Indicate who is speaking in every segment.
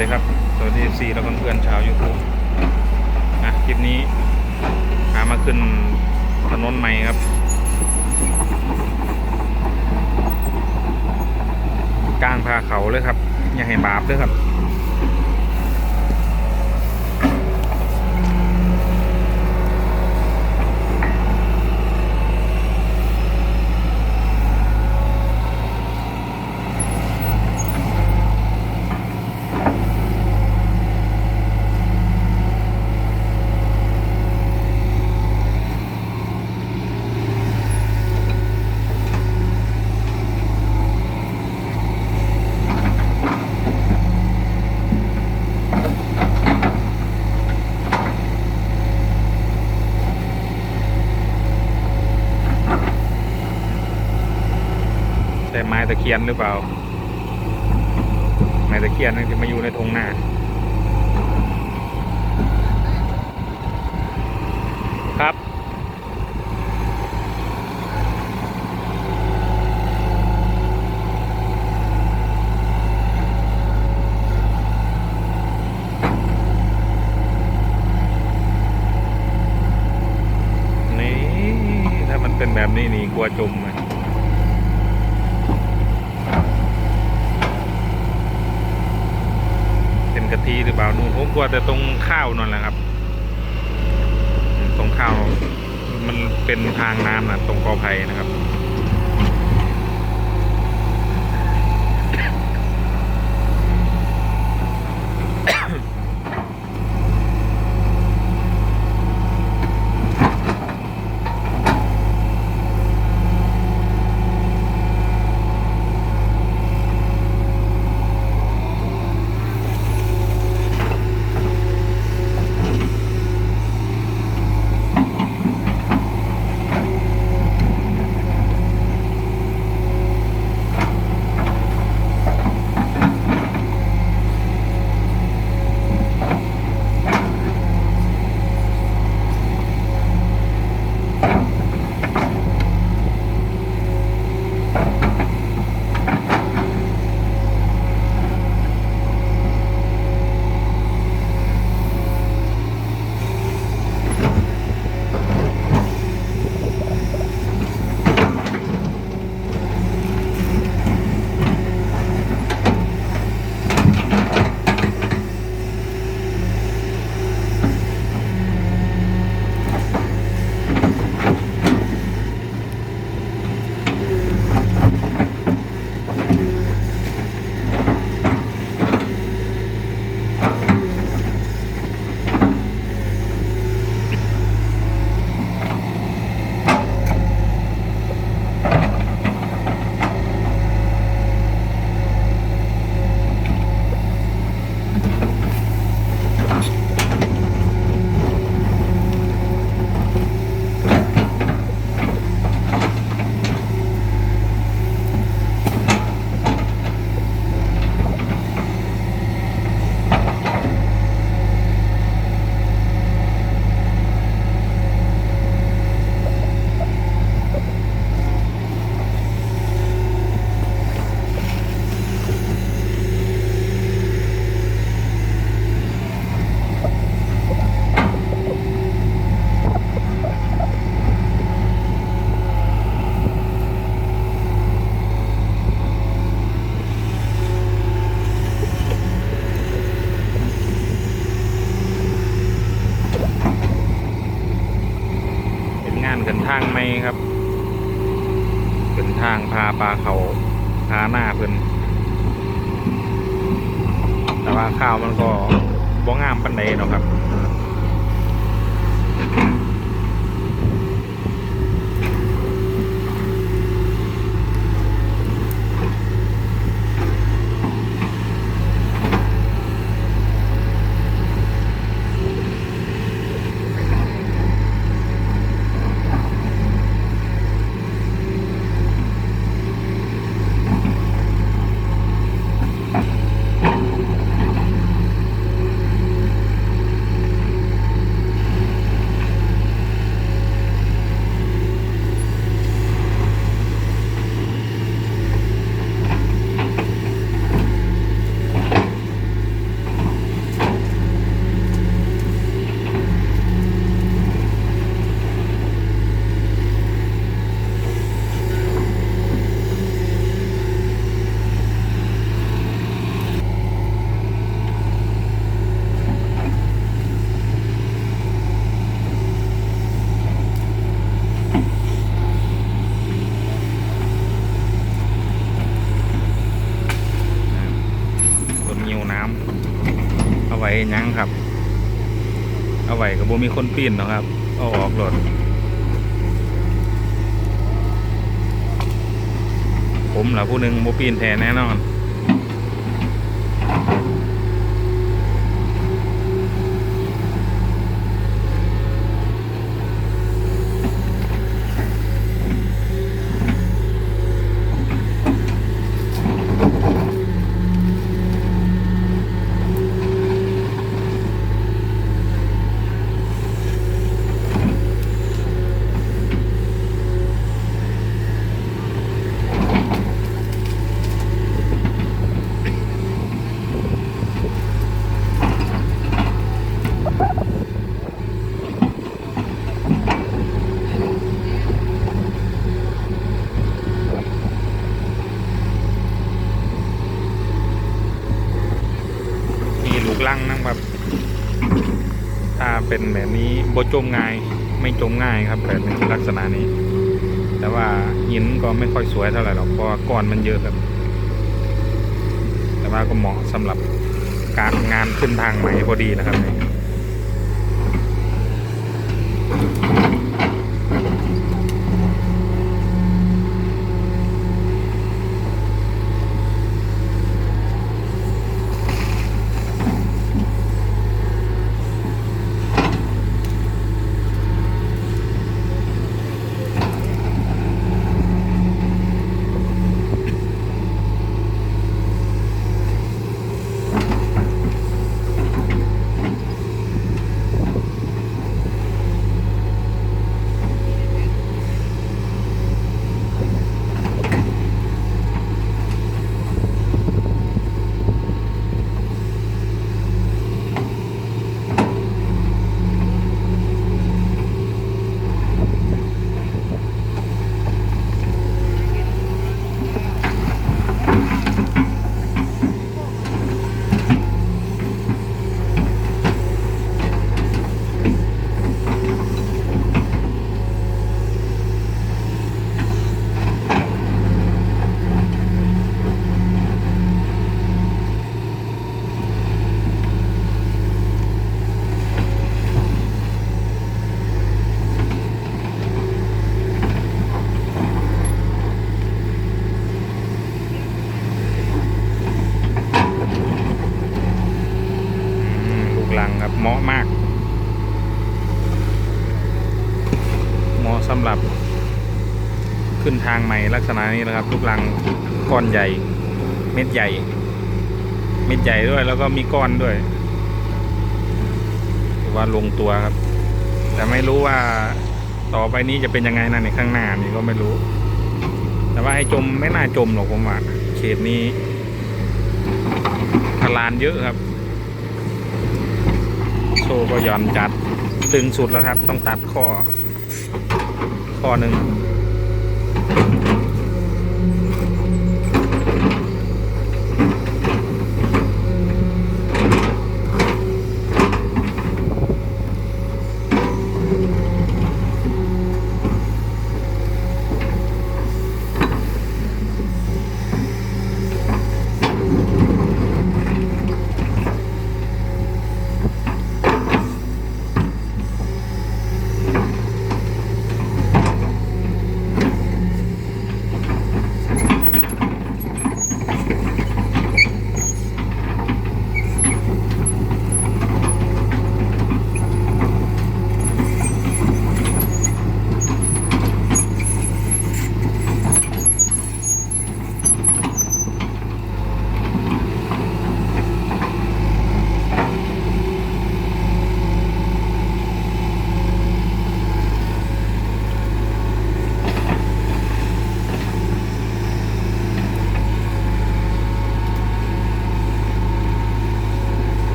Speaker 1: ดีครับ สวัสดีซีแล้วก็เพื่อนๆชาวยูทูบนะคลิปนี้หามาขึ้นถนนใหม่ครับ กลางพาเขาเลยครับ อย่าให้บาปเลยครับ ม้ตะเคียนหรือเปล่า ไม้ตะเคียนนั่จะมาอยู่ในทงหน้าครับ นี่ ถ้ามันเป็นแบบนี้นี่กลัวจมไหม เป็นกะทิหรือเปล่านู่นผมก ลัวแต่ตรงข้าวนั่นแหละครับ ตรงข้าวมันเป็นทางน้ำนะตรงกอไผ่นะครับ ทางไม่ครับ เป็นทางพาปลาเขาพาหน้าเพิ่นแต่ว่าข้าวมันก็บ่งามปันใดเนาะครับ เหิวน้ำเอาไว้เฮ็ดหยังครับ เอาไว้กับโบ มีคนปีนนะครับ เอาออกรถผมเหล่าผู้หนึ่งโมปีนแทนแน่นอน เป็นแบบนี้โบจมง่าย ไม่จมง่ายครับแบบนี้ลักษณะนี้ แต่ว่าหินก็ไม่ค่อยสวยเท่าไหร่หรอกเพราะก้อนมันเยอะครับ แต่ว่าก็เหมาะสำหรับการงานขึ้นทางใหม่พอดีนะครับนี่อืมลูกลังครับเหมาะมาก เหมาะสำหรับ ขึ้น ทางใหม่ลักษณะนี้นะครับ ลูกลังก้อนใหญ่ เม็ดใหญ่ เม็ดใหญ่ด้วยแล้วก็มีก้อนด้วยว่าลงตัวครับ แต่ไม่รู้ว่าต่อไปนี้จะเป็นยังไงนะในข้างหน้านี่ก็ไม่รู้ แต่ว่าให้จมไม่น่าจมหรอกผมว่าเขตนี้พลานเยอะครับ โซ่ก็หย่อนจัดตึงสุดแล้วครับ ต้องตัดข้อ ข้อหนึ่ง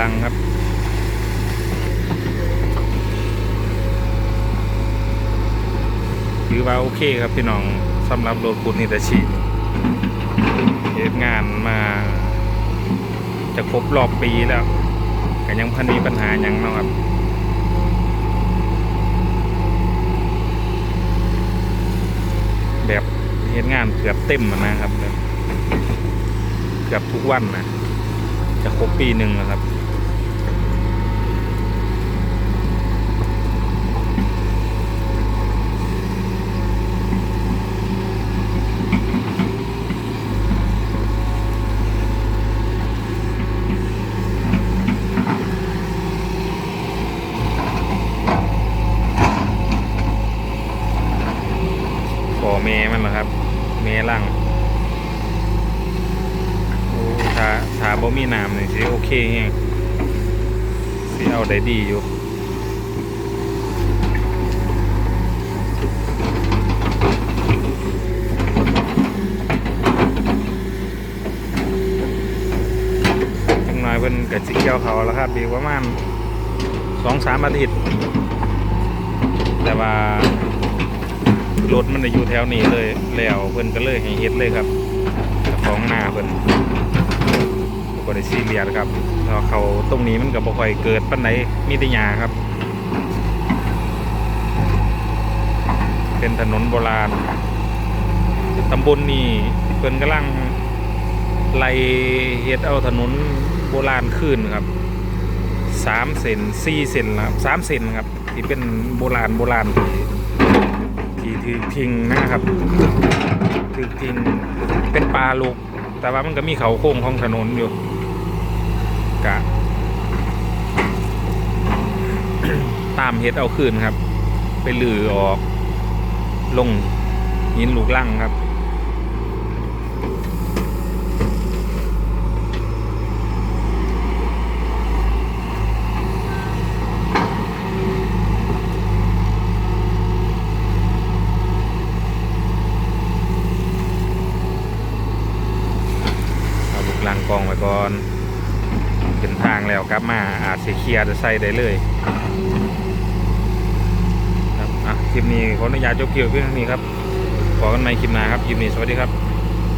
Speaker 1: ลังครับ ถือว่าโอเคครับพี่น้องสำหรับรถคุณนิตาชิเหตุงานมา จะครบรอบปีแล้วก็ยังพันมีปัญหายังนะครับแบบเห็นงานเกือบเต็มนะครับแบบเกือบทุกวันนะจะครบปีหนึ่งแล้วครับ ก่อเมมันเหรอครับ เมล่างโอ้ถ้าถ้าบ่มีน้ำนี่สิโอเคแฮงสิเอา ได้ดีอยู่จังน้อยเพิ่นก็สิเกี่ยวเขาแล้วครับอีกประมาณสองสามอาทิตย์แต่ว่ารถมันน่ะอยู่แถวนี้เลยแล้วเพิ่นก็เลยให้เฮ็ดเลยครับของหน้าเพิ่น บ่ได้ซีเรียสครับเพราะเขาตรงนี้มันก็บ่ค่อยเกิดปานใดมีแต่หญ้าครับ เป็นถนนโบราณตำบลนี้เพิ่นกำลังไล่เฮ็ดเอาถนนโบราณขึ้นครับสามเซนสี่เซนนะครับสามเซนครับ ที่เป็นโบราณโบราณที่ที่ถือทิ้งนะครับถือทิ้งเป็นปลาลูกแต่ว่ามันก็มีเขาโค้งของถนนอยู่ กะตามเฮ็ดเอาคืนครับ ไปลือออก ลงยินลูกลั่งครับ เอาลูกลังกองไว้ก่อนเป็นทางแล้วกลับมา เดียร์จะใส่ได้เลยครับอะคลิปนี้ขออนุญาตจบเกี่ยวเพียงเท่านี้ครับขอกันใหม่คลิปหน้าครับคลิปนี้สวัสดีครับ